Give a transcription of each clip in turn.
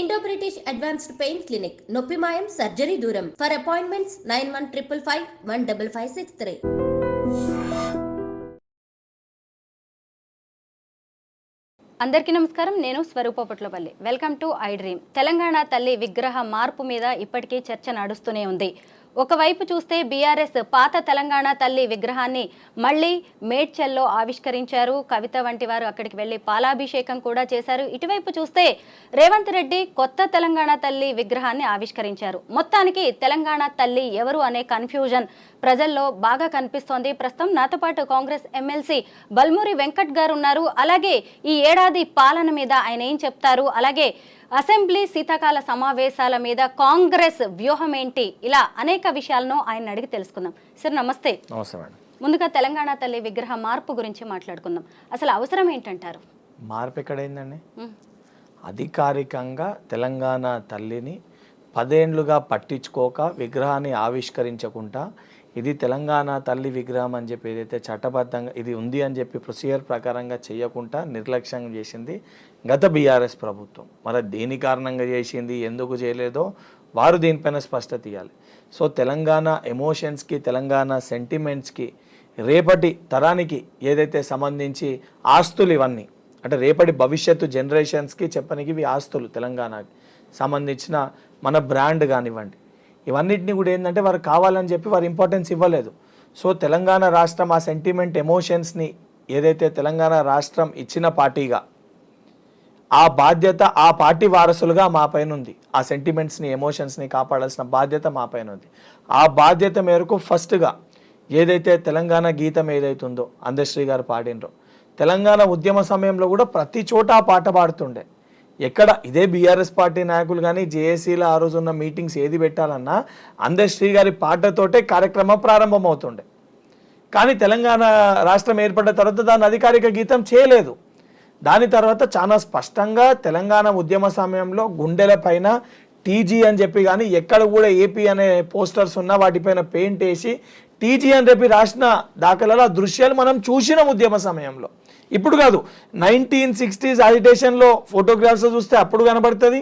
Indo British advanced pain clinic నొప్పి మాయం surgery దూరం for appointments nine one triple five one double five six three అందరికీ నమస్కారం. నేను Swaroopa Putlapalli. Welcome to I dream Telangana తల్లి విగ్రహ మార్పు మీద ఇప్పటికీ చర్చ నడుస్తూనే ఉంది. ఒకవైపు చూస్తే బీఆర్ఎస్ పాత తెలంగాణ తల్లి విగ్రహాన్ని మళ్ళీ మేడ్చల్లో ఆవిష్కరించారు. కవిత వంటి వారు అక్కడికి వెళ్ళి పాలాభిషేకం కూడా చేశారు. ఇటువైపు చూస్తే రేవంత్ రెడ్డి కొత్త తెలంగాణ తల్లి విగ్రహాన్ని ఆవిష్కరించారు. మొత్తానికి తెలంగాణ తల్లి ఎవరు అనే కన్ఫ్యూజన్ ప్రజల్లో బాగా కనిపిస్తోంది. ప్రస్తుతం నాతో పాటు కాంగ్రెస్ ఎమ్మెల్సీ బల్మూరి వెంకట్ గారు ఉన్నారు. అలాగే ఈ ఏడాది పాలన మీద ఆయన ఏం చెప్తారు? అలాగే అసెంబ్లీ శీతాకాల సమావేశాల మీద కాంగ్రెస్ వ్యూహం ఏంటి ఇలా అనేక విషయాలను ఆయన అడిగి తెలుసుకుందాం. సార్ నమస్తే. ముందుగా తెలంగాణ తల్లి విగ్రహ మార్పు గురించి మాట్లాడుకుందాం. అసలు అవసరం ఏంటంటారు? మార్పు ఎక్కడైందండి? అధికారికంగా తెలంగాణ తల్లిని పదేండ్లుగా పట్టించుకోక విగ్రహాన్ని ఆవిష్కరించకుండా ఇది తెలంగాణ తల్లి విగ్రహం అని చెప్పి ఏదైతే చట్టబద్ధంగా ఇది ఉంది అని చెప్పి ప్రొసీజర్ ప్రకారంగా చేయకుండా నిర్లక్ష్యం చేసింది గత బీఆర్ఎస్ ప్రభుత్వం. మరి దేని కారణంగా చేసింది ఎందుకు చేయలేదో వారు దీనిపైన స్పష్టత ఇవ్వాలి సో తెలంగాణ ఎమోషన్స్కి తెలంగాణ సెంటిమెంట్స్కి రేపటి తరానికి ఏదైతే సంబంధించి ఆస్తులు ఇవన్నీ అంటే రేపటి భవిష్యత్తు జనరేషన్స్కి చెప్పనికి ఇవి ఆస్తులు తెలంగాణకి సంబంధించిన మన బ్రాండ్ కానివ్వండి. ఇవన్నిటిని కూడా ఏంటంటే వారు కావాలని చెప్పి వారు ఇంపార్టెన్స్ ఇవ్వలేదు. సో తెలంగాణ రాష్ట్రం ఆ సెంటిమెంట్ ఎమోషన్స్ని ఏదైతే తెలంగాణ రాష్ట్రం ఇచ్చిన పార్టీగా ఆ బాధ్యత ఆ పార్టీ వారసులుగా మా పైన ఉంది. ఆ సెంటిమెంట్స్ని ఎమోషన్స్ని కాపాడాల్సిన బాధ్యత మా పైన ఉంది. ఆ బాధ్యత మేరకు ఫస్ట్గా ఏదైతే తెలంగాణ గీతం ఏదైతుందో అందశ్రీ గారు పాడినరో తెలంగాణ ఉద్యమ సమయంలో కూడా ప్రతి చోట ఆ పాట పాడుతుండే. ఎక్కడ ఇదే బీఆర్ఎస్ పార్టీ నాయకులు కానీ జేఏసీలో ఆ రోజు ఉన్న మీటింగ్స్ ఏది పెట్టాలన్నా అందశ్రీ గారి పాటతోటే కార్యక్రమం ప్రారంభమవుతుండే. కానీ తెలంగాణ రాష్ట్రం ఏర్పడిన తర్వాత దాన్ని అధికారిక గీతం చేయలేదు. దాని తర్వాత చాలా స్పష్టంగా తెలంగాణ ఉద్యమ సమయంలో గుండెల పైన టీజీ అని చెప్పి కానీ ఎక్కడ కూడా ఏపీ అనే పోస్టర్స్ ఉన్నా వాటిపైన పెయింట్ వేసి టీజీ అని చెప్పి రాసిన దాఖలలో ఆ దృశ్యాలు మనం చూసిన ఉద్యమ సమయంలో. ఇప్పుడు కాదు నైన్టీన్ సిక్స్టీస్ అజిటేషన్లో ఫోటోగ్రాఫ్స్ చూస్తే అప్పుడు కనబడుతుంది.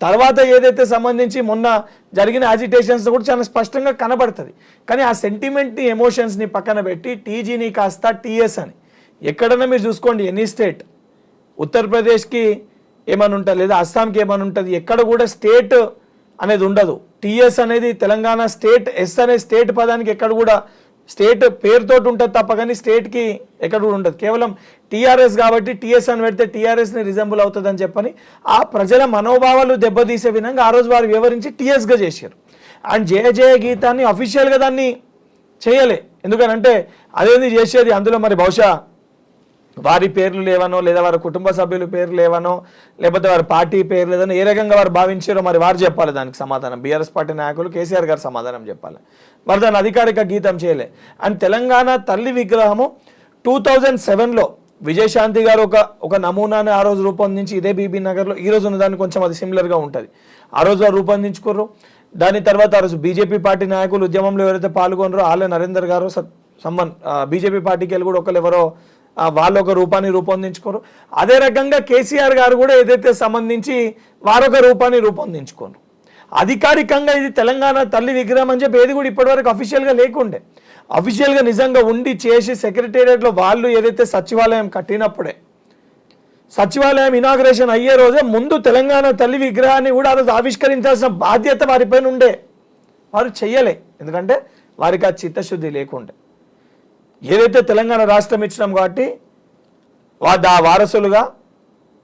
తర్వాత ఏదైతే సంబంధించి మొన్న జరిగిన అజిటేషన్స్ కూడా చాలా స్పష్టంగా కనబడుతుంది. కానీ ఆ సెంటిమెంట్ని ఎమోషన్స్ని పక్కన పెట్టి టీజీని కాస్త టీఎస్ అని. ఎక్కడైనా మీరు చూసుకోండి ఎనీ స్టేట్. ఉత్తరప్రదేశ్కి ఏమని ఉంటుంది లేదా అస్సాంకి ఏమని ఉంటుంది ఎక్కడ కూడా స్టేట్ అనేది ఉండదు. టీఎస్ అనేది తెలంగాణ స్టేట్ ఎస్ అనే స్టేట్ పదానికి ఎక్కడ కూడా స్టేట్ పేరుతోటి ఉంటుంది తప్ప కానీ స్టేట్కి ఎక్కడ కూడా ఉండదు. కేవలం టీఆర్ఎస్ కాబట్టి టీఎస్ అని పెడితే టీఆర్ఎస్ని రిజంబుల్ అవుతుంది అని చెప్పని ఆ ప్రజల మనోభావాలు దెబ్బతీసే విధంగా ఆ రోజు వారు వివరించి టీఎస్గా చేశారు. అండ్ జయ జయ గీతాన్ని అఫీషియల్గా దాన్ని చేయలే. ఎందుకనంటే అదేంది చేసేది? అందులో మరి బహుశా వారి పేర్లు లేవనో లేదా వారి కుటుంబ సభ్యుల పేర్లు లేవనో లేకపోతే వారి పార్టీ పేరు లేదనో ఏ రకంగా వారు భావించారో మరి వారు చెప్పాలి దానికి సమాధానం. బీఆర్ఎస్ పార్టీ నాయకులు కేసీఆర్ గారు సమాధానం చెప్పాలి. మరి దాని అధికారిక గీతం చేయలే. అండ్ తెలంగాణ తల్లి విగ్రహము టూ థౌజండ్ సెవెన్లో విజయశాంతి గారు ఒక ఒక నమూనాని ఆ రోజు రూపొందించి ఇదే బీబీ నగర్లో ఈ రోజు ఉన్న కొంచెం అది సిమిలర్గా ఉంటుంది. ఆ రోజు వారు రూపొందించుకోరు దాని తర్వాత ఆ రోజు బీజేపీ పార్టీ నాయకులు ఉద్యమంలో ఎవరైతే పాల్గొనరో ఆలయ నరేందర్ గారు సమ్మన్ బీజేపీ పార్టీకి వెళ్ళి కూడా ఒకరు ఎవరో వాళ్ళు ఒక రూపాన్ని రూపొందించుకోరు. అదే రకంగా కేసీఆర్ గారు కూడా ఏదైతే సంబంధించి వారొక రూపాన్ని రూపొందించుకోరు అధికారికంగా ఇది తెలంగాణ తల్లి విగ్రహం అని చెప్పి ఏది కూడా ఇప్పటివరకు అఫీషియల్గా లేకుండే. అఫీషియల్గా నిజంగా ఉండి చేసి సెక్రటేరియట్లో వాళ్ళు ఏదైతే సచివాలయం కట్టినప్పుడే సచివాలయం ఇనాగ్రేషన్ అయ్యే రోజే ముందు తెలంగాణ తల్లి విగ్రహాన్ని కూడా ఆ రోజు ఆవిష్కరించాల్సిన బాధ్యత వారిపైన ఉండే. వారు చెయ్యలే. ఎందుకంటే వారికి ఆ చిత్తశుద్ధి లేకుండే. ఏదైతే తెలంగాణ రాష్ట్రం ఇచ్చినాం కాబట్టి వా ఆ వారసులుగా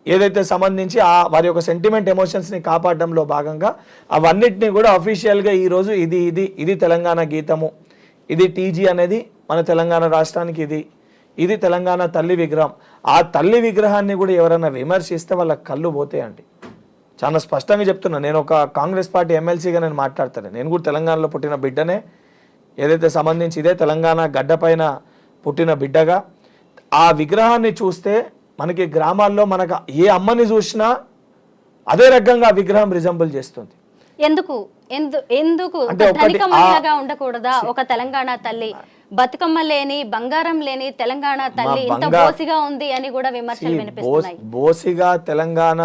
ఏదైతే సంబంధించి ఆ వారి యొక్క సెంటిమెంట్ ఎమోషన్స్ని కాపాడడంలో భాగంగా అవన్నిటిని కూడా అఫీషియల్గా ఈరోజు ఇది ఇది ఇది తెలంగాణ గీతము. ఇది టీజీ అనేది మన తెలంగాణ రాష్ట్రానికి ఇది. ఇది తెలంగాణ తల్లి విగ్రహం. ఆ తల్లి విగ్రహాన్ని కూడా ఎవరైనా విమర్శిస్తే వాళ్ళ కళ్ళు పోతాయండి చాలా స్పష్టంగా చెప్తున్నా. నేను ఒక కాంగ్రెస్ పార్టీ ఎమ్మెల్సీగా నేను మాట్లాడతాను. నేను కూడా తెలంగాణలో పుట్టిన బిడ్డనే. ఏదైతే సంబంధించి ఇదే తెలంగాణ గడ్డపైన పుట్టిన బిడ్డగా ఆ విగ్రహాన్ని చూస్తే మనకి గ్రామాల్లో మనకు ఏ అమ్మని చూసినా అదే రకంగా ఆ విగ్రహం రిజంబుల్ చేస్తుంది. ఎందుకు? ఎందు ఎందుకు? ధనిక మహిళగా ఉండకూడదా? ఒక తెలంగాణ తల్లి. బతుకమ్మ లేని బంగారం లేని తెలంగాణ తల్లి ఇంత బోసిగా ఉంది అని కూడా విమర్శలు వినిపిస్తున్నాయి. బోసిగా తెలంగాణ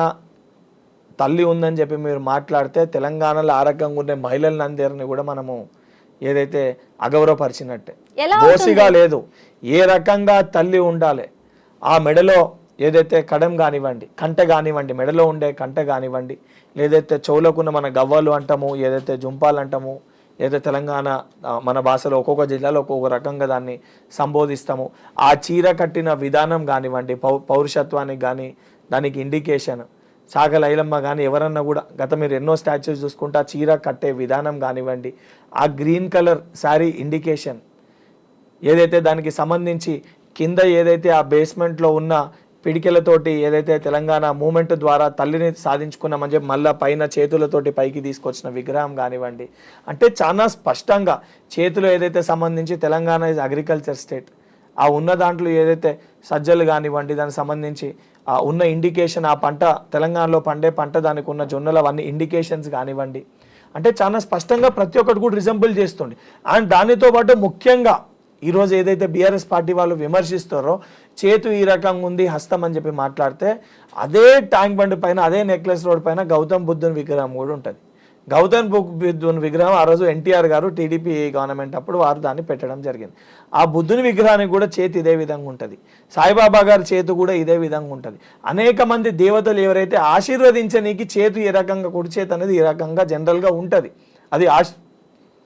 తల్లి ఉందని చెప్పి మీరు మాట్లాడితే తెలంగాణలో ఆ రకంగా ఉండే మహిళలందరినీ కూడా మనము ఏదైతే అగౌరవపరిచినట్టే. దోషిగా లేదు. ఏ రకంగా తల్లి ఉండాలి? ఆ మెడలో ఏదైతే కడం కానివ్వండి కంట కానివ్వండి మెడలో ఉండే కంట కానివ్వండి లేదైతే చెవులకున్న మన గవ్వలు అంటాము ఏదైతే జుంపాలు అంటాము ఏదైతే తెలంగాణ మన భాషలో ఒక్కొక్క జిల్లాలో ఒక్కొక్క రకంగా దాన్ని సంబోధిస్తాము. ఆ చీర కట్టిన విధానం కానివ్వండి పౌ పౌరుషత్వానికి కానీ దానికి ఇండికేషన్ సాగ లైలమ్మ కానీ ఎవరన్నా కూడా గత మీరు ఎన్నో స్టాచ్యూస్ చూసుకుంటే ఆ చీర కట్టే విధానం కానివ్వండి ఆ గ్రీన్ కలర్ శారీ ఇండికేషన్ ఏదైతే దానికి సంబంధించి కింద ఏదైతే ఆ బేస్మెంట్లో ఉన్న పిడికెలతోటి ఏదైతే తెలంగాణ మూమెంట్ ద్వారా తల్లిని సాధించుకున్నామని చెప్పి మళ్ళీ పైన చేతులతోటి పైకి తీసుకొచ్చిన విగ్రహం కానివ్వండి అంటే చాలా స్పష్టంగా చేతులు ఏదైతే సంబంధించి తెలంగాణ ఇస్ అగ్రికల్చర్ స్టేట్ ఆ ఉన్న దాంట్లో ఏదైతే సజ్జలు కానివ్వండి దానికి సంబంధించి ఉన్న ఇండికేషన్ ఆ పంట తెలంగాణలో పండే పంట దానికి ఉన్న జొన్నలు అవన్నీ ఇండికేషన్స్ కానివ్వండి. అంటే చాలా స్పష్టంగా ప్రతి ఒక్కటి కూడా రిజంబుల్ చేస్తుంది. అండ్ దానితో పాటు ముఖ్యంగా ఈరోజు ఏదైతే బీఆర్ఎస్ పార్టీ వాళ్ళు విమర్శిస్తారో చేతు ఈ రకంగా ఉంది హస్తం అని చెప్పి మాట్లాడితే అదే ట్యాంక్ బండ్ పైన అదే నెక్లెస్ రోడ్ పైన గౌతమ్ బుద్ధుని విగ్రహం కూడా ఉంటుంది. గౌతమ్ బుక్ బుద్ధుని విగ్రహం ఆ రోజు ఎన్టీఆర్ గారు టీడీపీ గవర్నమెంట్ అప్పుడు వారు దాన్ని పెట్టడం జరిగింది. ఆ బుద్ధుని విగ్రహానికి కూడా చేతి ఇదే విధంగా ఉంటుంది. సాయిబాబా గారి చేతి కూడా ఇదే విధంగా ఉంటుంది. అనేక మంది దేవతలు ఎవరైతే ఆశీర్వదించనీకి చేతు ఏ రకంగా కుడి చేతి అనేది ఈ రకంగా జనరల్గా ఉంటుంది. అది ఆశ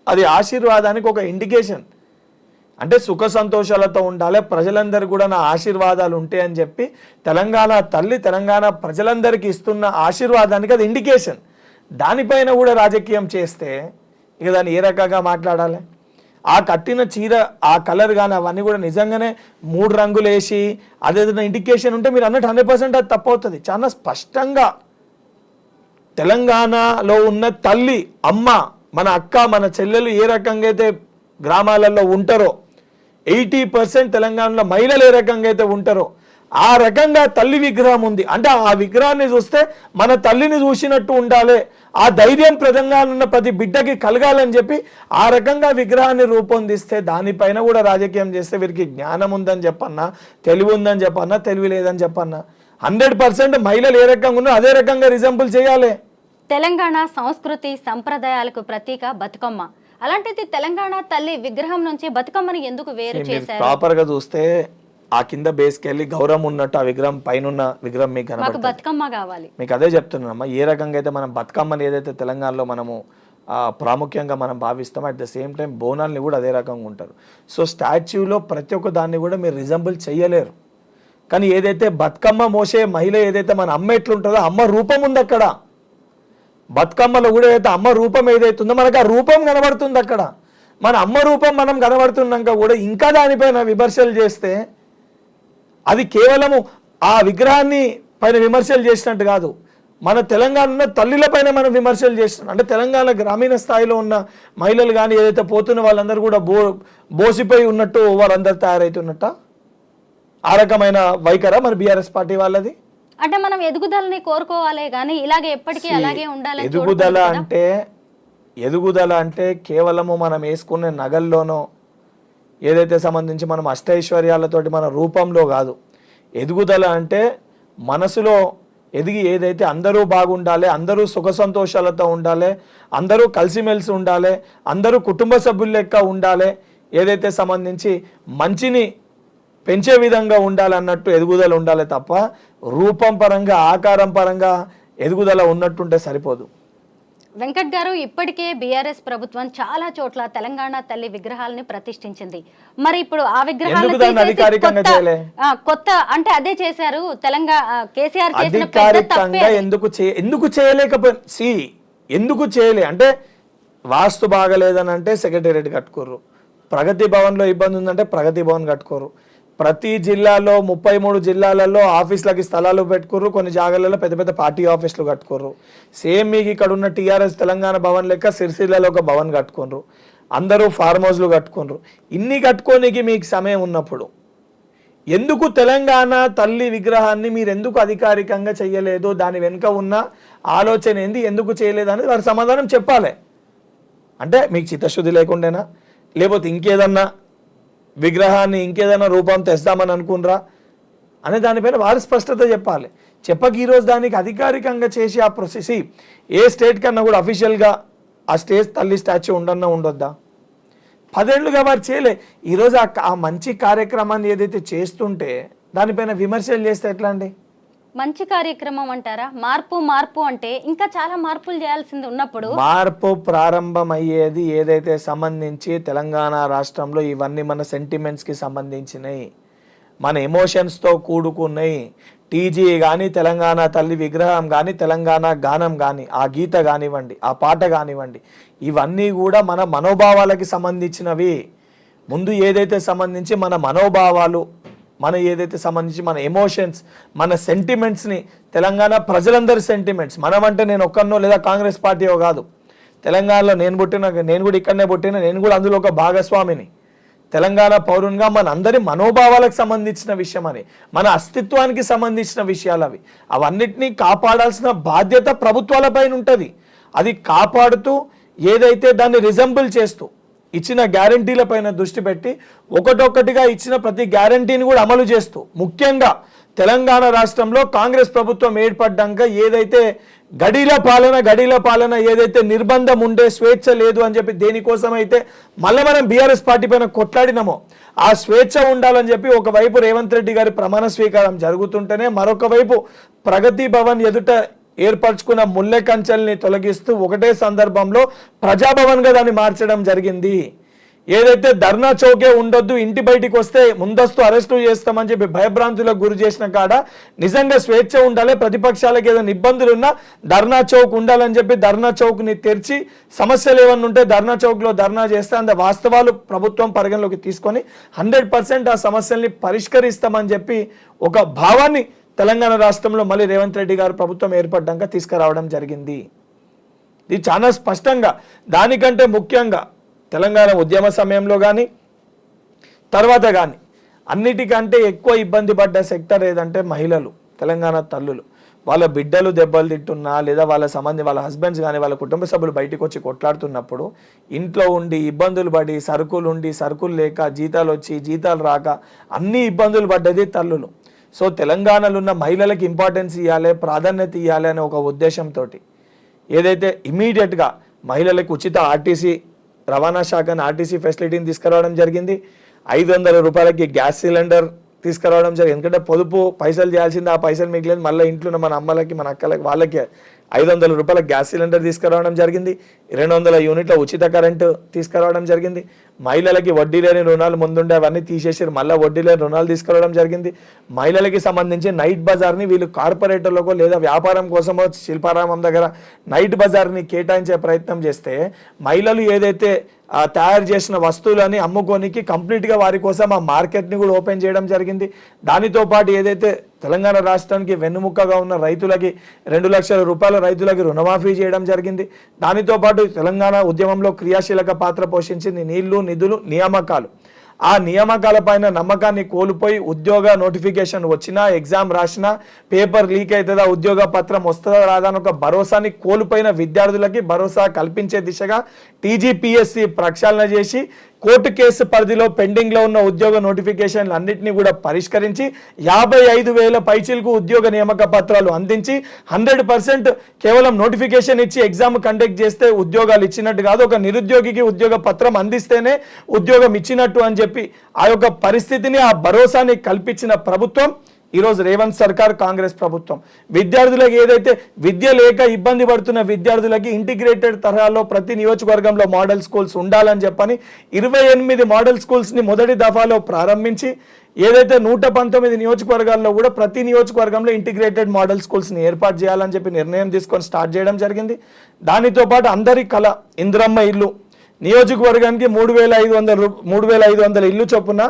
అది ఆశీర్వాదానికి ఒక ఇండికేషన్ అంటే సుఖ సంతోషాలతో ఉండాలి. ప్రజలందరూ కూడా నా ఆశీర్వాదాలు ఉంటాయని చెప్పి తెలంగాణ తల్లి తెలంగాణ ప్రజలందరికీ ఇస్తున్న ఆశీర్వాదానికి అది ఇండికేషన్ దానిపైన కూడా రాజకీయం చేస్తే ఇక దాన్ని ఏ రకంగా మాట్లాడాలి? ఆ కట్టిన చీర ఆ కలర్ కానీ అవన్నీ కూడా నిజంగానే మూడు రంగులు వేసి అదేదైనా ఇండికేషన్ ఉంటే మీరు అన్నట్టు హండ్రెడ్ పర్సెంట్ అది తప్పవుతుంది. చాలా స్పష్టంగా. తెలంగాణలో ఉన్న తల్లి అమ్మ మన అక్క మన చెల్లెలు ఏ రకంగా అయితే గ్రామాలలో ఉంటారో ఎయిటీ పర్సెంట్ తెలంగాణలో మహిళలు ఏ రకంగా అయితే ఉంటారో ఆ రకంగా తల్లి విగ్రహం ఉంది. అంటే ఆ విగ్రహాన్ని చూస్తే మన తల్లిని చూసినట్టు ఉండాలి. ఆ ధైర్యం తెలంగాణ ఉన్న ప్రతి బిడ్డకి కలగాలని చెప్పి ఆ రకంగా విగ్రహాన్ని రూపొందిస్తే దానిపైన కూడా రాజకీయం చేస్తే వీరికి జ్ఞానం ఉందని చెప్పన్నా తెలివి ఉందని చెప్పన్నా తెలివి లేదని చెప్పన్నా. హండ్రెడ్ పర్సెంట్ మహిళలు ఏ రకంగా ఉన్నా అదే రకంగా రిజంపుల్ చేయాలి. తెలంగాణ సంస్కృతి సంప్రదాయాలకు ప్రతీక బతుకమ్మ. అలాంటిది తెలంగాణ తల్లి విగ్రహం నుంచి బతుకమ్మని ఎందుకు వేరు చేశారు? ప్రాపర్గా చూస్తే ఆ కింద బేస్కి వెళ్ళి గౌరవం ఉన్నట్టు ఆ విగ్రహం పైన విగ్రహం మీకు మాకు కనబడుతుంది. బతుకమ్మ కావాలి. మీకు అదే చెప్తున్నానమ్మా ఏ రకంగా అయితే మనం బతుకమ్మని ఏదైతే తెలంగాణలో మనము ప్రాముఖ్యంగా మనం భావిస్తామో అట్ ద సేమ్ టైం బోనాల్ని కూడా అదే రకంగా ఉంటారు. సో స్టాచ్యూలో ప్రతి ఒక్క దాన్ని కూడా మీరు రిజంబుల్ చేయలేరు. కానీ ఏదైతే బతుకమ్మ మోసే మహిళ ఏదైతే మన అమ్మ ఎట్లుంటుందో అమ్మ రూపం ఉంది అక్కడ. బతుకమ్మలో కూడా ఏదైతే అమ్మ రూపం ఏదైతుందో మనకు ఆ రూపం కనబడుతుంది అక్కడ. మన అమ్మ రూపం మనం కనబడుతున్నాక కూడా ఇంకా దానిపైన విమర్శలు చేస్తే అది కేవలము ఆ విగ్రహాన్ని పైన విమర్శలు చేసినట్టు కాదు. మన తెలంగాణ ఉన్న తల్లుల పైన మనం విమర్శలు చేస్తున్నాం. అంటే తెలంగాణ గ్రామీణ స్థాయిలో ఉన్న మహిళలు కానీ ఏదైతే పోతున్న వాళ్ళందరూ కూడా బో బోసిపోయి ఉన్నట్టు వాళ్ళందరూ తయారవుతున్నట్ట ఆ రకమైన వైఖరా మన బీఆర్ఎస్ పార్టీ వాళ్ళది? అంటే మనం ఎదుగుదలని కోరుకోవాలి కానీ ఇలాగే ఎప్పటికీ అలాగే ఉండాలని ఎదుగుదల. అంటే ఎదుగుదల అంటే కేవలము మనం వేసుకునే నగల్లోనో ఏదైతే సంబంధించి మనం అష్టైశ్వర్యాలతోటి మన రూపంలో కాదు ఎదుగుదల అంటే మనసులో ఎదిగి ఏదైతే అందరూ బాగుండాలి అందరూ సుఖ సంతోషాలతో ఉండాలి అందరూ కలిసిమెలిసి ఉండాలి అందరూ కుటుంబ సభ్యుల లెక్క ఉండాలి ఏదైతే సంబంధించి మంచిని పెంచే విధంగా ఉండాలన్నట్టు ఎదుగుదల ఉండాలి తప్ప రూపం పరంగా ఆకారం పరంగా ఎదుగుదల ఉన్నట్టుంటే సరిపోదు. వెంకట్ గారు ఇప్పటికే బీఆర్ఎస్ ప్రభుత్వం చాలా చోట్ల తెలంగాణ తల్లి విగ్రహాలని ప్రతిష్ఠించింది. మరి ఇప్పుడు ఆ అధికారికంగా కొత్త- అంటే అదే చేశారు తెలంగాణ కేసీఆర్ చేసిన. ఎందుకు ఎందుకు చేయలేకపోయి ఎందుకు చేయలే? అంటే వాస్తు బాగలేదని అంటే సెక్రటేరియట్ కట్టుకోరు ప్రగతి భవన్లో ఇబ్బంది ఉందంటే ప్రగతి భవన్ కట్టుకోరు ప్రతి జిల్లాలో ముప్పై మూడు జిల్లాలలో ఆఫీసులకి స్థలాలు పెట్టుకోరు కొన్ని జాగాలలో పెద్ద పెద్ద పార్టీ ఆఫీసులు కట్టుకోరు సేమ్ మీకు ఇక్కడ ఉన్న టీఆర్ఎస్ తెలంగాణ భవన్ లెక్క సిరిసిల్లలో ఒక భవన్ కట్టుకున్నారు అందరూ ఫార్మ్ హౌస్లు కట్టుకున్నారు ఇన్ని కట్టుకోనికి మీకు సమయం ఉన్నప్పుడు ఎందుకు తెలంగాణ తల్లి విగ్రహాన్ని మీరు ఎందుకు అధికారికంగా చేయలేదు దాని వెనుక ఉన్న ఆలోచన ఏంది? ఎందుకు చేయలేదు అనేది వారి సమాధానం చెప్పాలి. అంటే మీకు చిత్తశుద్ధి లేకుండానా? లేకపోతే ఇంకేదన్నా విగ్రహాన్ని ఇంకేదైనా రూపం తెస్తామని అనుకునరా అనే దానిపైన వారు స్పష్టత చెప్పాలి. చెప్పక ఈరోజు దానికి అధికారికంగా చేసి ఆ ప్రొసెస్ ఏ స్టేట్ కన్నా కూడా అఫీషియల్గా ఆ స్టేజ్ తల్లి స్టాచ్యూ ఉండన్నా ఉండొద్దా? పదేళ్ళుగా వారు చేయలే. ఈరోజు ఆ ఆ మంచి కార్యక్రమాన్ని ఏదైతే చేస్తుంటే దానిపైన విమర్శలు చేస్తే ఎట్లా అండి? మంచి కార్యక్రమం అంటారా? మార్పు మార్పు అంటే ఇంకా చాలా మార్పులు చేయాల్సింది ఉన్నప్పుడు మార్పు ప్రారంభం అయ్యేది ఏదైతే సంబంధించి తెలంగాణ రాష్ట్రంలో ఇవన్నీ మన సెంటిమెంట్స్కి సంబంధించినవి మన ఎమోషన్స్తో కూడుకున్నాయి. టీజీ కానీ తెలంగాణ తల్లి విగ్రహం కానీ తెలంగాణ గానం కానీ ఆ గీత కానివ్వండి ఆ పాట కానివ్వండి ఇవన్నీ కూడా మన మనోభావాలకి సంబంధించినవి. ముందు ఏదైతే సంబంధించి మన మనోభావాలు మన ఏదైతే సంబంధించి మన ఎమోషన్స్ మన సెంటిమెంట్స్ని తెలంగాణ ప్రజలందరి సెంటిమెంట్స్ మనం అంటే నేను ఒక్కనో లేదా కాంగ్రెస్ పార్టీయో కాదు. తెలంగాణలో నేను పుట్టిన నేను కూడా ఇక్కడనే పుట్టిన నేను కూడా అందులో ఒక భాగస్వామిని. తెలంగాణ పౌరునిగా మన అందరి మనోభావాలకు సంబంధించిన విషయం అని మన అస్తిత్వానికి సంబంధించిన విషయాలు అవి. అవన్నిటినీ కాపాడాల్సిన బాధ్యత ప్రభుత్వాలపైన ఉంటుంది. అది కాపాడుతూ ఏదైతే దాన్ని రిజంబుల్ చేస్తూ ఇచ్చిన గ్యారంటీల పైన దృష్టి పెట్టి ఒకటొక్కటిగా ఇచ్చిన ప్రతి గ్యారంటీని కూడా అమలు చేస్తూ ముఖ్యంగా తెలంగాణ రాష్ట్రంలో కాంగ్రెస్ ప్రభుత్వం ఏర్పడ్డాక ఏదైతే గడిల పాలన గడిల పాలన ఏదైతే నిర్బంధం ఉండే స్వేచ్ఛ లేదు అని చెప్పి దేనికోసం అయితే మళ్ళీ మనం బీఆర్ఎస్ పార్టీ పైన కొట్లాడినామో ఆ స్వేచ్ఛ ఉండాలని చెప్పి ఒకవైపు రేవంత్ రెడ్డి గారి ప్రమాణ స్వీకారం జరుగుతుంటేనే మరొక వైపు ప్రగతి భవన్ ఎదుట ఏర్పరచుకున్న ముల్లె కంచెల్ని తొలగిస్తూ ఒకటే సందర్భంలో ప్రజాభవన్గా దాన్ని మార్చడం జరిగింది. ఏదైతే ధర్నా చౌకే ఉండొద్దు ఇంటి బయటికి వస్తే ముందస్తు అరెస్టు చేస్తామని చెప్పి భయభ్రాంతులకు గురి చేసిన కాడ నిజంగా స్వేచ్ఛ ఉండాలి ప్రతిపక్షాలకు ఏదైనా ఇబ్బందులు ఉన్నా ధర్నా చౌక్ ఉండాలని చెప్పి ధర్నా చౌక్ని తెరిచి సమస్యలు ఏమన్నా ఉంటే ధర్నా చౌక్లో ధర్నా చేస్తే అంత వాస్తవాలు ప్రభుత్వం పరిగణలోకి తీసుకొని హండ్రెడ్ ఆ సమస్యల్ని పరిష్కరిస్తామని చెప్పి ఒక భావాన్ని తెలంగాణ రాష్ట్రంలో మళ్ళీ రేవంత్ రెడ్డి గారు ప్రభుత్వం ఏర్పడ్డాక తీసుకురావడం జరిగింది. ఇది చాలా స్పష్టంగా దానికంటే ముఖ్యంగా తెలంగాణ ఉద్యమ సమయంలో కానీ తర్వాత కానీ అన్నిటికంటే ఎక్కువ ఇబ్బంది పడ్డ సెక్టర్ ఏదంటే మహిళలు తెలంగాణ తల్లులు. వాళ్ళ బిడ్డలు దెబ్బలు తింటున్నా లేదా వాళ్ళ సంబంధి వాళ్ళ హస్బెండ్స్ కానీ వాళ్ళ కుటుంబ సభ్యులు బయటకు వచ్చి కొట్లాడుతున్నప్పుడు ఇంట్లో ఉండి ఇబ్బందులు పడి సరుకులు ఉండి సరుకులు లేక జీతాలు వచ్చి జీతాలు రాక అన్ని ఇబ్బందులు పడ్డది తల్లులు. సో తెలంగాణలో ఉన్న మహిళలకు ఇంపార్టెన్స్ ఇవ్వాలి ప్రాధాన్యత ఇవ్వాలి అనే ఒక ఉద్దేశంతో ఏదైతే ఇమీడియట్గా మహిళలకు ఉచిత ఆర్టీసీ రవాణా శాఖను ఆర్టీసీ ఫెసిలిటీని తీసుకురావడం జరిగింది. ఐదు వందల రూపాయలకి గ్యాస్ సిలిండర్ తీసుకురావడం జరిగింది. ఎందుకంటే పొదుపు పైసలు చేయాల్సింది ఆ పైసలు మిగిలేదు. మళ్ళీ ఇంట్లో ఉన్న మన అమ్మలకి మన అక్కలకి వాళ్ళకి ఐదు వందల రూపాయల గ్యాస్ సిలిండర్ తీసుకురావడం జరిగింది. రెండు వందల యూనిట్ల ఉచిత కరెంటు తీసుకురావడం జరిగింది. మహిళలకి వడ్డీ లేని రుణాలు ముందుండే అవన్నీ తీసేసారు మళ్ళీ వడ్డీ లేని రుణాలు తీసుకురావడం జరిగింది. మహిళలకి సంబంధించి నైట్ బజార్ని వీళ్ళు కార్పొరేటర్లకో లేదా వ్యాపారం కోసమో శిల్పారామం దగ్గర నైట్ బజార్ని కేటాయించే ప్రయత్నం చేస్తే మహిళలు ఏదైతే తయారు చేసిన వస్తువులని అమ్ముకోనికి కంప్లీట్గా వారి కోసం ఆ మార్కెట్ని కూడా ఓపెన్ చేయడం జరిగింది. దానితో పాటు ఏదైతే తెలంగాణ రాష్ట్రానికి వెన్నుముక్కగా ఉన్న రైతులకి రెండు లక్షల రూపాయల రైతులకి రుణమాఫీ చేయడం జరిగింది. దానితో పాటు తెలంగాణ ఉద్యమంలో క్రియాశీలక పాత్ర పోషించింది నీళ్ళు నిధులు నియామకాలు. ఆ నియామకాల పైన నమ్మకాన్ని కోల్పోయి ఉద్యోగ నోటిఫికేషన్ వచ్చినా ఎగ్జామ్ రాసినా పేపర్ లీక్ అవుతుందా ఉద్యోగ పత్రం వస్తుందా రాదా అని ఒక భరోసాని కోల్పోయిన విద్యార్థులకి భరోసా కల్పించే దిశగా టీజీపీఎస్సి ప్రక్షాళన చేసి కోర్టు కేసు పరిధిలో పెండింగ్లో ఉన్న ఉద్యోగ నోటిఫికేషన్లు అన్నింటినీ కూడా పరిష్కరించి యాభై ఐదు వేల పైచీలకు ఉద్యోగ నియామక పత్రాలు అందించి హండ్రెడ్ పర్సెంట్ కేవలం నోటిఫికేషన్ ఇచ్చి ఎగ్జామ్ కండక్ట్ చేస్తే ఉద్యోగాలు ఇచ్చినట్టు కాదు ఒక నిరుద్యోగికి ఉద్యోగ పత్రం అందిస్తేనే ఉద్యోగం ఇచ్చినట్టు అని చెప్పి ఆ యొక్క పరిస్థితిని ఆ భరోసాని కల్పించిన ప్రభుత్వం ఈరోజు రేవంత్ సర్కార్ కాంగ్రెస్ ప్రభుత్వం. విద్యార్థులకు ఏదైతే విద్య లేక ఇబ్బంది పడుతున్న విద్యార్థులకి ఇంటిగ్రేటెడ్ తరహాలో ప్రతి నియోజకవర్గంలో మోడల్ స్కూల్స్ ఉండాలని చెప్పని ఇరవై ఎనిమిది మోడల్ స్కూల్స్ని మొదటి దఫాలో ప్రారంభించి ఏదైతే నూట పంతొమ్మిది నియోజకవర్గాల్లో కూడా ప్రతి నియోజకవర్గంలో ఇంటిగ్రేటెడ్ మోడల్ స్కూల్స్ని ఏర్పాటు చేయాలని చెప్పి నిర్ణయం తీసుకొని స్టార్ట్ చేయడం జరిగింది. దానితో పాటు అందరి కళ ఇంద్రమ్మ ఇల్లు. నియోజకవర్గానికి మూడు వేల ఐదు వందల మూడు వేల ఐదు వందల ఇల్లు చొప్పున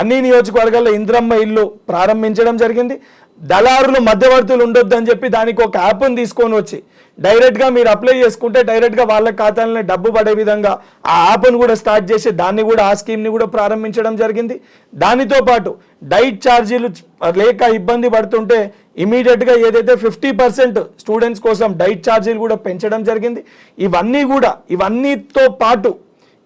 అన్ని నియోజకవర్గాల్లో ఇంద్రమ్మ ఇల్లు ప్రారంభించడం జరిగింది. దళారులు మధ్యవర్తులు ఉండొద్దు అని చెప్పి దానికి ఒక యాప్ని తీసుకొని వచ్చి డైరెక్ట్గా మీరు అప్లై చేసుకుంటే డైరెక్ట్గా వాళ్ళ ఖాతాలని డబ్బు పడే విధంగా ఆ యాప్ను కూడా స్టార్ట్ చేసి దాన్ని కూడా ఆ స్కీమ్ని కూడా ప్రారంభించడం జరిగింది. దానితో పాటు డైట్ ఛార్జీలు లేక ఇబ్బంది పడుతుంటే ఇమీడియట్గా ఏదైతే ఫిఫ్టీ పర్సెంట్ స్టూడెంట్స్ కోసం డైట్ ఛార్జీలు కూడా పెంచడం జరిగింది. ఇవన్నీ కూడా ఇవన్నీతో పాటు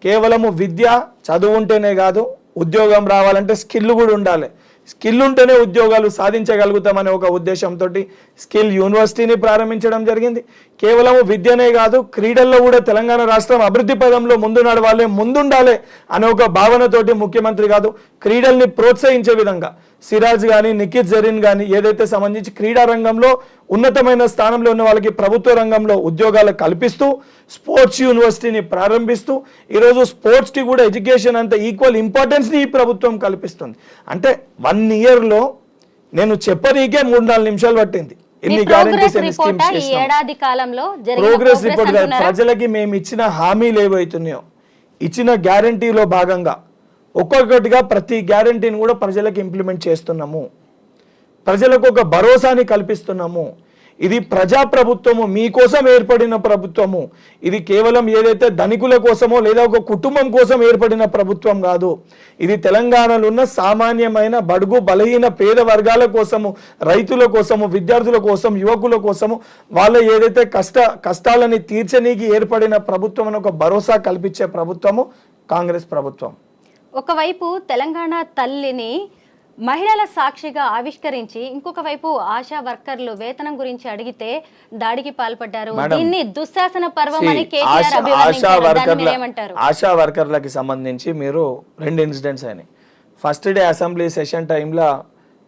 కేవలము విద్య చదువు ఉంటేనే కాదు ఉద్యోగం రావాలంటే స్కిల్ కూడా ఉండాలి. స్కిల్ ఉంటేనే ఉద్యోగాలు సాధించగలుగుతామనే ఒక ఉద్దేశంతో స్కిల్ యూనివర్సిటీని ప్రారంభించడం జరిగింది. కేవలం విద్యనే కాదు క్రీడల్లో కూడా తెలంగాణ రాష్ట్రం అభివృద్ధి పదంలో ముందు నడవాలి ముందుండాలి అనే ఒక భావనతోటి ముఖ్యమంత్రి కాదు క్రీడల్ని ప్రోత్సహించే విధంగా. సిరాజ్ కానీ నిఖిత్ జరీన్ కానీ ఏదైతే సంబంధించి క్రీడా రంగంలో ఉన్నతమైన స్థానంలో ఉన్న వాళ్ళకి ప్రభుత్వ రంగంలో ఉద్యోగాలు కల్పిస్తూ స్పోర్ట్స్ యూనివర్సిటీని ప్రారంభిస్తూ ఈరోజు స్పోర్ట్స్కి కూడా ఎడ్యుకేషన్ అంత ఈక్వల్ ఇంపార్టెన్స్ని ఈ ప్రభుత్వం కల్పిస్తుంది. అంటే వన్ ఇయర్లో నేను చెప్పనీకే మూడు నాలుగు నిమిషాలు పట్టింది. ఎన్ని ప్రోగ్రెస్ గ్యారంటీస్ రిపోర్ట్ ఏడాది కాలంలో ప్రోగ్రెస్? ప్రజలకి మేము ఇచ్చిన హామీలు ఏవైతున్నాయో ఇచ్చిన గ్యారంటీలో భాగంగా ఒక్కొక్కటిగా ప్రతి గ్యారంటీని కూడా ప్రజలకు ఇంప్లిమెంట్ చేస్తున్నాము. ప్రజలకు ఒక భరోసాని కల్పిస్తున్నాము. ఇది ప్రజా ప్రభుత్వము మీకోసం ఏర్పడిన ప్రభుత్వము. ఇది కేవలం ఏదైతే ధనికుల కోసమో లేదా ఒక కుటుంబం కోసం ఏర్పడిన ప్రభుత్వం కాదు. ఇది తెలంగాణలో ఉన్న సామాన్యమైన బడుగు బలహీన పేద వర్గాల కోసము రైతుల కోసము విద్యార్థుల కోసం యువకుల కోసము వాళ్ళ ఏదైతే కష్ట కష్టాలని తీర్చనీకి ఏర్పడిన ప్రభుత్వం అని ఒక భరోసా కల్పించే ప్రభుత్వము కాంగ్రెస్ ప్రభుత్వం. ఒకవైపు తెలంగాణ తల్లిని మహిళల సాక్షిగా ఆవిష్కరించి ఇంకొక వైపు ఆశా వర్కర్లు వేతనం గురించి అడిగితే దాడికి పాల్పడ్డారు. దీన్ని దుశ్శాసన పర్వం అని కేటీఆర్ ఆశా- వర్కర్లకి సంబంధించి మీరు రెండు ఇన్సిడెంట్స్ అయినాయి. ఫస్ట్ డే అసెంబ్లీ సెషన్ టైంలో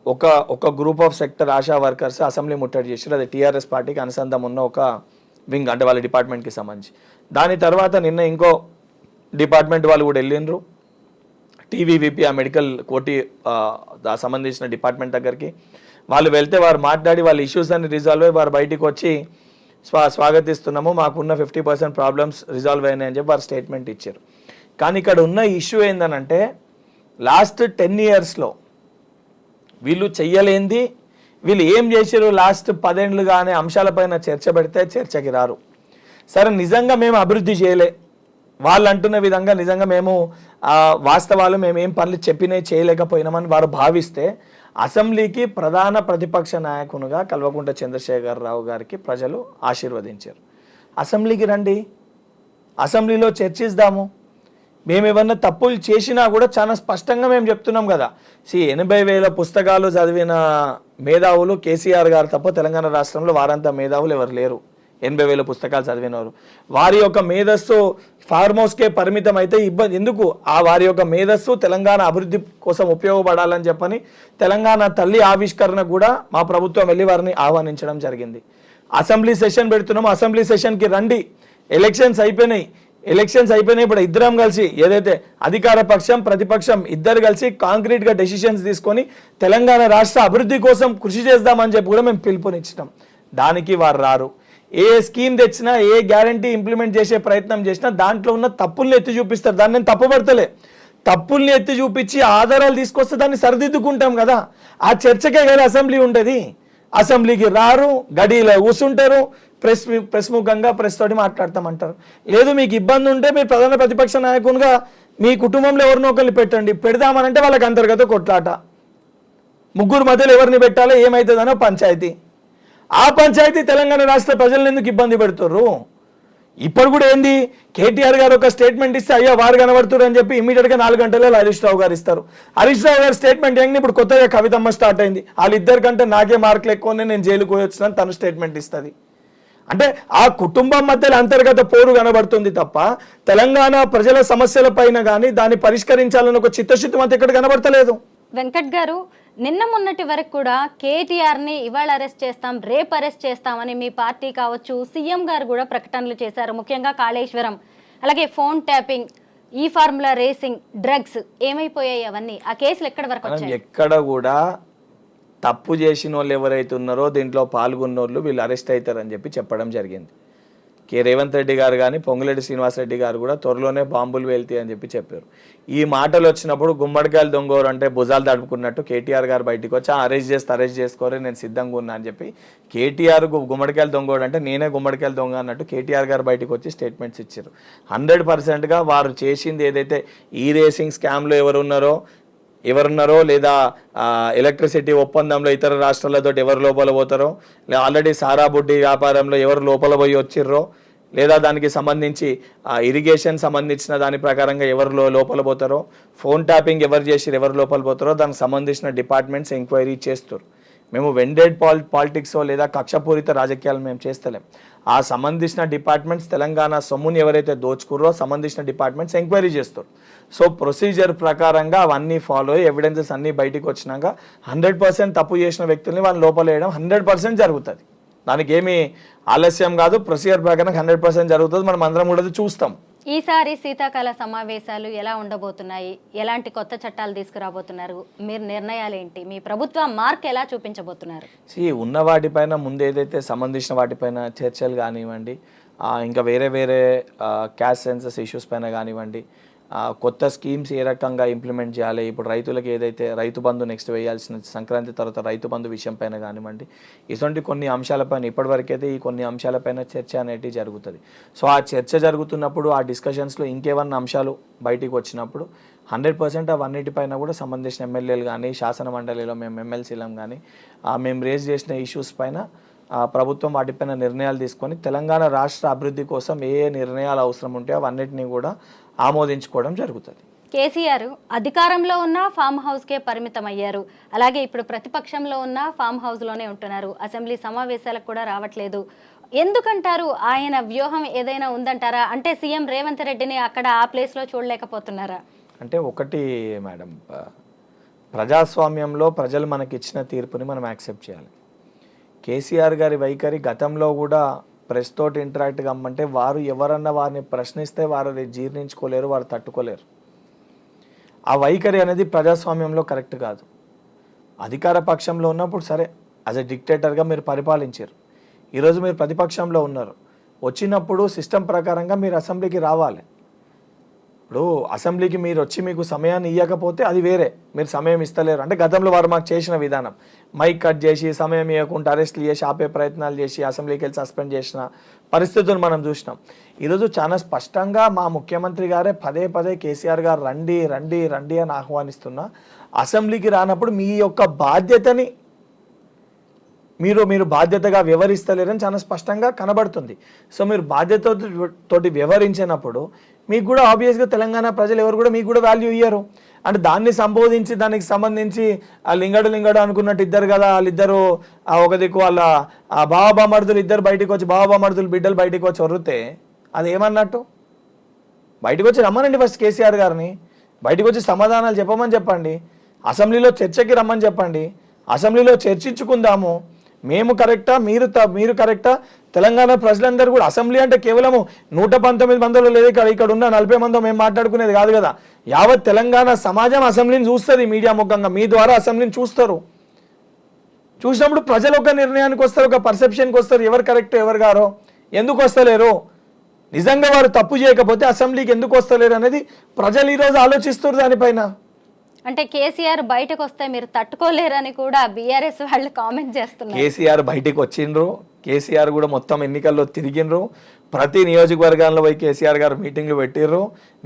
ఒక ఒక group of sector Asha workers assembly ముట్టడి చేసారు అది టీఆర్ఎస్ పార్టీకి అనుసంధానం ఉన్న ఒక వింగ్ అంటే వాళ్ళ డిపార్ట్మెంట్కి సంబంధించి. దాని తర్వాత నిన్న ఇంకో డిపార్ట్మెంట్ వాళ్ళు కూడా వెళ్ళిండ్రు. టీవీవీపీ ఆ మెడికల్ కోటి సంబంధించిన డిపార్ట్మెంట్ దగ్గరికి. వాళ్ళు వెళ్తే వారు మాట్లాడి వాళ్ళ ఇష్యూస్ అన్ని రిజాల్వ్ అయ్యి వారు బయటికి వచ్చి స్వా స్వాగతిస్తున్నాము మాకున్న ఫిఫ్టీ పర్సెంట్ ప్రాబ్లమ్స్ రిజాల్వ్ అయినాయని చెప్పి వారు స్టేట్మెంట్ ఇచ్చారు. కానీ ఇక్కడ ఉన్న ఇష్యూ ఏందనంటే లాస్ట్ టెన్ ఇయర్స్లో వీళ్ళు చెయ్యలేంది వీళ్ళు ఏం చేశారు లాస్ట్ పదేండ్లుగా అనే అంశాలపైన చర్చ పెడితే చర్చకి రారు. సరే నిజంగా మేము అభివృద్ధి చేయలే వాళ్ళు అంటున్న విధంగా నిజంగా మేము ఆ, వాస్తవాలు మేమేం పనులు చెప్పినవి చేయలేకపోయినామని వారు భావిస్తే అసెంబ్లీకి ప్రధాన ప్రతిపక్ష నాయకునిగా కల్వకుంట చంద్రశేఖర్ రావు గారికి ప్రజలు ఆశీర్వదించారు. అసెంబ్లీకి రండి. అసెంబ్లీలో చర్చిద్దాము. మేము ఏమన్నా తప్పులు చేసినా కూడా చాలా స్పష్టంగా మేము చెప్తున్నాం కదా. సి ఎనభై వేల పుస్తకాలు చదివిన మేధావులు కేసీఆర్ గారు తప్ప తెలంగాణ రాష్ట్రంలో వారంతా మేధావులు ఎవరు లేరు. ఎనభై వేల పుస్తకాలు చదివినవారు. వారి యొక్క మేధస్సు ఫార్మ్ హౌస్కే పరిమితం అయితే ఇబ్బంది. ఎందుకు? ఆ వారి యొక్క మేధస్సు తెలంగాణ అభివృద్ధి కోసం ఉపయోగపడాలని చెప్పని తెలంగాణ తల్లి ఆవిష్కరణ కూడా మా ప్రభుత్వం వెళ్ళి వారిని ఆహ్వానించడం జరిగింది. అసెంబ్లీ సెషన్ పెడుతున్నాం. అసెంబ్లీ సెషన్కి రండి. ఎలక్షన్స్ అయిపోయినాయి. ఎలక్షన్స్ అయిపోయినాయి. ఇప్పుడు ఇద్దరం కలిసి ఏదైతే అధికార పక్షం ప్రతిపక్షం ఇద్దరు కలిసి కాంక్రీట్గా డెసిషన్స్ తీసుకొని తెలంగాణ రాష్ట్ర అభివృద్ధి కోసం కృషి చేద్దామని చెప్పి కూడా మేము పిలుపునిచ్చినాం. దానికి వారు రారు. ఏ స్కీమ్ తెచ్చినా ఏ గ్యారంటీ ఇంప్లిమెంట్ చేసే ప్రయత్నం చేసినా దాంట్లో ఉన్న తప్పుల్ని ఎత్తి చూపిస్తారు. దాన్ని నేను తప్పుపడతలే. తప్పుల్ని ఎత్తి చూపించి ఆధారాలు తీసుకొస్తే దాన్ని సరిదిద్దుకుంటాం కదా. ఆ చర్చకే కదా అసెంబ్లీ ఉండేది. అసెంబ్లీకి రారు గడిలో కూర్చుంటారు ప్రెస్ ప్రెస్ ముఖంగా ప్రెస్ తోటి మాట్లాడతామంటారు. లేదు మీకు ఇబ్బంది ఉంటే మీరు ప్రధాన ప్రతిపక్ష నాయకునిగా మీ కుటుంబంలో ఎవరినో ఒకరిని పెట్టండి. పెడదామనంటే వాళ్ళకి అంతర్గత కొట్లాట. ముగ్గురు మధ్యలో ఎవరిని పెట్టాలో ఏమవుతుందనో పంచాయతీ. ఆ పంచాయతీ తెలంగాణ రాష్ట్ర ప్రజలను ఎందుకు ఇబ్బంది పెడుతుర్రు? ఇప్పుడు కూడా ఏంది? కేటీఆర్ గారు ఒక స్టేట్మెంట్ ఇస్తే అయ్యా వారు కనబడుతున్నారు అని చెప్పి ఇమీడియట్గా నాలుగు గంటలలో హరీష్ రావు గారు ఇస్తారు. హరీష్ రావు గారు స్టేట్మెంట్ ఏంటి ఇప్పుడు కొత్తగా కవితమ్మ స్టార్ట్ అయింది. వాళ్ళిద్దరి కంటే నాకే మార్కులు ఎక్కువనే నేను జైలుకు పోయి తన తను స్టేట్మెంట్ ఇస్తుంది. అంటే ఆ కుటుంబం మధ్యలో అంతర్గత పోరు కనబడుతుంది తప్ప తెలంగాణ ప్రజల సమస్యల పైన కానీ దాన్ని పరిష్కరించాలని ఒక చిత్తశుద్ధి మధ్య ఇక్కడ కనబడతలేదు. వెంకట్ గారు నిన్న మొన్నటి వరకు కూడా కేటీఆర్ని ఇవాళ అరెస్ట్ చేస్తాం రేపు అరెస్ట్ చేస్తామని మీ పార్టీ కావచ్చు సీఎం గారు కూడా ప్రకటనలు చేశారు. ముఖ్యంగా కాళేశ్వరం అలాగే ఫోన్ ట్యాపింగ్ ఈ ఫార్ములా రేసింగ్ డ్రగ్స్ ఏమైపోయాయి అవన్నీ? ఆ కేసులు ఎక్కడి వరకు ఎక్కడ కూడా తప్పు చేసిన వాళ్ళు ఎవరైతే ఉన్నారో దీంట్లో పాల్గొన్న వాళ్ళు వీళ్ళు అరెస్ట్ అవుతారని చెప్పి చెప్పడం జరిగింది. కె రేవంత్ రెడ్డి గారు కానీ పొంగులేటి శ్రీనివాసరెడ్డి గారు కూడా త్వరలోనే బాంబులు వెళ్తాయి అని చెప్పి చెప్పారు. ఈ మాటలు వచ్చినప్పుడు గుమ్మడికాయలు దొంగోరు అంటే భుజాలు తడుపుకున్నట్టు కేటీఆర్ గారు బయటికి వచ్చి అరెస్ట్ చేస్తే అరెస్ట్ చేసుకోరే నేను సిద్ధంగా ఉన్నా అని చెప్పి కేటీఆర్ గుమ్మడికాయలు దొంగోడు అంటే నేనే గుమ్మడికాయలు దొంగ అన్నట్టు కేటీఆర్ గారు బయటకు వచ్చి స్టేట్మెంట్స్ ఇచ్చారు. హండ్రెడ్ పర్సెంట్గా వారు చేసింది ఏదైతే ఈ రేసింగ్ స్కామ్లో ఎవరు ఉన్నారో ఎవరున్నారో లేదా ఎలక్ట్రిసిటీ ఒప్పందంలో ఇతర రాష్ట్రాలతో ఎవరు లోపల పోతారో లేదా ఆల్రెడీ సారా బుడ్డి వ్యాపారంలో ఎవరు లోపల పోయి వచ్చిర్రో లేదా దానికి సంబంధించి ఇరిగేషన్ సంబంధించిన దాని ప్రకారంగా ఎవరు లోపల పోతారో ఫోన్ ట్యాపింగ్ ఎవరు చేసి ఎవరు లోపల పోతారో దానికి సంబంధించిన డిపార్ట్మెంట్స్ ఎంక్వైరీ చేస్తారు మేము వెండెడ్ పాల్ పాలిటిక్స్ లేదా కక్షపూరిత రాజకీయాలు మేము చేస్తలేం. ఆ సంబంధించిన డిపార్ట్మెంట్స్ తెలంగాణ సొమ్ముని ఎవరైతే దోచుకుర్రో సంబంధించిన డిపార్ట్మెంట్స్ ఎంక్వైరీ చేస్తారు. సో ప్రొసీజర్ ప్రకారంగా అవన్నీ ఫాలో అయ్యి ఎవిడెన్సెస్ అన్నీ బయటికి వచ్చినాక హండ్రెడ్ పర్సెంట్ తప్పు చేసిన వ్యక్తుల్ని వాళ్ళు లోపల వేయడం హండ్రెడ్ పర్సెంట్ జరుగుతుంది. దానికి ఏమీ ఆలస్యం కాదు. ప్రొసీజర్ ప్రకారం హండ్రెడ్ పర్సెంట్ జరుగుతుంది. మనం అందరం కూడా చూస్తాం. ఈసారి శీతాకాల సమావేశాలు ఎలా ఉండబోతున్నాయి? ఎలాంటి కొత్త చట్టాలు తీసుకురాబోతున్నారు? మీరు నిర్ణయాలు ఏంటి మీ ప్రభుత్వ మార్క్ ఎలా చూపించబోతున్నారు? సి ఉన్న వాటిపైన ముందు ఏదైతే సంబంధించిన వాటిపైన చర్చలు కానివ్వండి ఇంకా వేరే వేరే క్యాష్ సెన్సస్ ఇష్యూస్ పైన కానివ్వండి కొత్త స్కీమ్స్ ఏ రకంగా ఇంప్లిమెంట్ చేయాలి? ఇప్పుడు రైతులకు ఏదైతే రైతు బంధు నెక్స్ట్ వేయాల్సిన సంక్రాంతి తర్వాత రైతు బంధు విషయం పైన కానివ్వండి ఇటువంటి కొన్ని అంశాలపైన ఇప్పటివరకైతే ఈ కొన్ని అంశాలపైన చర్చ అనేది జరుగుతుంది. సో ఆ చర్చ జరుగుతున్నప్పుడు ఆ డిస్కషన్స్లో ఇంకేమన్నా అంశాలు బయటికి వచ్చినప్పుడు హండ్రెడ్ పర్సెంట్ అవన్నిటిపైన కూడా సంబంధించిన ఎమ్మెల్యేలు కానీ శాసన మండలిలో మేము ఎమ్మెల్సీలం కానీ మేము రేజ్ చేసిన ఇష్యూస్ పైన ప్రభుత్వం వాటిపైన నిర్ణయాలు తీసుకొని తెలంగాణ రాష్ట్ర అభివృద్ధి కోసం ఏ ఏ నిర్ణయాలు అవసరం ఉంటే అవన్నిటిని కూడా ఆమోదించుకోవడం జరుగుతుంది. కేసీఆర్ అధికారంలో ఉన్న ఫామ్ హౌస్కే పరిమితం అయ్యారు అలాగే ఇప్పుడు ప్రతిపక్షంలో ఉన్న ఫామ్ హౌస్లోనే ఉంటున్నారు. అసెంబ్లీ సమావేశాలకు కూడా రావట్లేదు. ఎందుకంటారు? ఆయన వ్యూహం ఏదైనా ఉందంటారా? అంటే సీఎం రేవంత్ రెడ్డిని అక్కడ ఆ ప్లేస్లో చూడలేకపోతున్నారా? అంటే ఒకటి మేడం ప్రజాస్వామ్యంలో ప్రజలు మనకి ఇచ్చిన తీర్పుని మనం యాక్సెప్ట్ చేయాలి. కేసీఆర్ గారి వైఖరి గతంలో కూడా ప్రెస్ తోటి ఇంటరాక్ట్ కమ్మంటే వారు ఎవరన్నా వారిని ప్రశ్నిస్తే వారు అది జీర్ణించుకోలేరు వారు తట్టుకోలేరు. ఆ వైఖరి అనేది ప్రజాస్వామ్యంలో కరెక్ట్ కాదు. అధికార పక్షంలో ఉన్నప్పుడు సరే యాజ్ ఎ డిక్టేటర్గా మీరు పరిపాలించారు. ఈరోజు మీరు ప్రతిపక్షంలో ఉన్నారు. వచ్చినప్పుడు సిస్టమ్ ప్రకారంగా మీరు అసెంబ్లీకి రావాలి. ఇప్పుడు అసెంబ్లీకి మీరు వచ్చి మీకు సమయాన్ని ఇవ్వకపోతే అది వేరే. మీరు సమయం ఇస్తలేరు. అంటే గతంలో వారు మాకు చేసిన విధానం. మైక్ కట్ చేసి సమయం ఇవ్వకుండా అరెస్ట్లు చేసి ఆపే ప్రయత్నాలు చేసి అసెంబ్లీకి వెళ్ళి సస్పెండ్ చేసిన పరిస్థితులు మనం చూసినాం. ఈరోజు చాలా స్పష్టంగా మా ముఖ్యమంత్రి గారే పదే పదే కేసీఆర్ గారు రండి రండి రండి అని ఆహ్వానిస్తున్నా. అసెంబ్లీకి రానప్పుడు మీ యొక్క బాధ్యతని మీరు మీరు బాధ్యతగా వ్యవహరిస్తలేరని చాలా స్పష్టంగా కనబడుతుంది. సో మీరు బాధ్యత తోటి వ్యవహరించినప్పుడు మీకు కూడా ఆబ్వియస్గా తెలంగాణ ప్రజలు ఎవరు కూడా మీకు కూడా వాల్యూ ఇయ్యరు. అంటే దాన్ని సంబోధించి దానికి సంబంధించి ఆ లింగడు లింగడు అనుకున్నట్టు ఇద్దరు కదా వాళ్ళిద్దరు ఆ ఒక దిక్కు వాళ్ళ ఆ బావబామర్దులు ఇద్దరు బయటికి వచ్చి బావబామర్దులు బిడ్డలు బయటికి వచ్చి వరితే అది ఏమన్నట్టు? బయటకు వచ్చి రమ్మనండి ఫస్ట్ కేసీఆర్ గారిని. బయటకు వచ్చి సమాధానాలు చెప్పమని చెప్పండి. అసెంబ్లీలో చర్చకి రమ్మని చెప్పండి. అసెంబ్లీలో చర్చించుకుందాము. మేము కరెక్టా? మీరు త- మీరు కరెక్టా? తెలంగాణ ప్రజలందరూ కూడా అసెంబ్లీ అంటే కేవలము నూట పంతొమ్మిది మందిలో లేదు ఇక్కడ ఇక్కడ ఉన్న నలభై మందో మేము మాట్లాడుకునేది కాదు కదా. యావత్ తెలంగాణ సమాజం అసెంబ్లీని చూస్తుంది మీడియా ముఖంగా. మీ ద్వారా అసెంబ్లీని చూస్తారు. చూసినప్పుడు ప్రజలు ఒక నిర్ణయానికి వస్తారు ఒక పర్సెప్షన్కి వస్తారు. ఎవరు కరెక్ట్ ఎవరు గారో? ఎందుకు వస్తలేరు? నిజంగా వారు తప్పు చేయకపోతే అసెంబ్లీకి ఎందుకు వస్తలేరు అనేది ప్రజలు ఈరోజు ఆలోచిస్తారు దానిపైన. అంటే కేసీఆర్ బయటకు వస్తే మీరు తట్టుకోలేరని కూడా బీఆర్ఎస్ వాళ్ళు కామెంట్ చేస్తున్నారు. కేసీఆర్ బయటకు వచ్చిండ్రు కేసీఆర్ కూడా మొత్తం ఎన్నికల్లో తిరిగిండ్రు. ప్రతి నియోజకవర్గాల్లో పోయి కేసీఆర్ గారు మీటింగ్లు పెట్టిర్రు.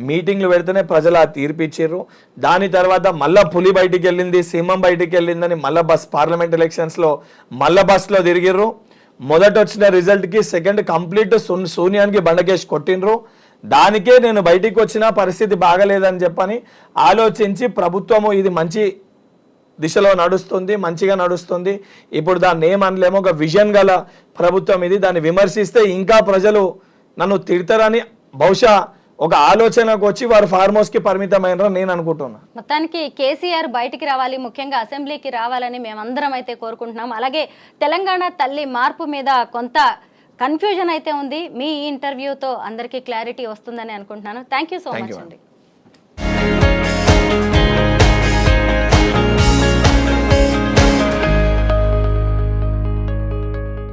మీటింగ్లు పెడితేనే ప్రజలు ఆ తీర్పు ఇచ్చిర్రు దాని తర్వాత మళ్ళా పులి బయటికి వెళ్ళింది సింహం బయటికి వెళ్ళిందని మళ్ళా బస్ పార్లమెంట్ ఎలక్షన్స్లో మళ్ళా బస్లో తిరిగిర్రు. మొదట వచ్చిన రిజల్ట్కి సెకండ్ కంప్లీట్ శూన్యానికి బండకేసి కొట్టిండ్రు. దానికే నేను బయటికి వచ్చిన పరిస్థితి బాగలేదని చెప్పని ఆలోచించి ప్రభుత్వము ఇది మంచి దిశలో నడుస్తుంది మంచిగా నడుస్తుంది. ఇప్పుడు దాన్ని ఏమనలేమో ఒక విజన్ గల ప్రభుత్వం ఇది. దాన్ని విమర్శిస్తే ఇంకా ప్రజలు నన్ను తిడతారని బహుశా ఒక ఆలోచనకు వచ్చి వారు ఫార్మ్ హౌస్కి పరిమితమైన నేను అనుకుంటున్నా. మొత్తానికి కేసీఆర్ బయటికి రావాలి ముఖ్యంగా అసెంబ్లీకి రావాలని మేమందరం అయితే కోరుకుంటున్నాం. అలాగే తెలంగాణ తల్లి మార్పు మీద కొంత కన్ఫ్యూజన్ అయితే ఉంది. మీ ఇంటర్వ్యూతో అందరికీ క్లారిటీ వస్తుందని అనుకుంటున్నాను. థ్యాంక్ యూ సో మచ్ అండి.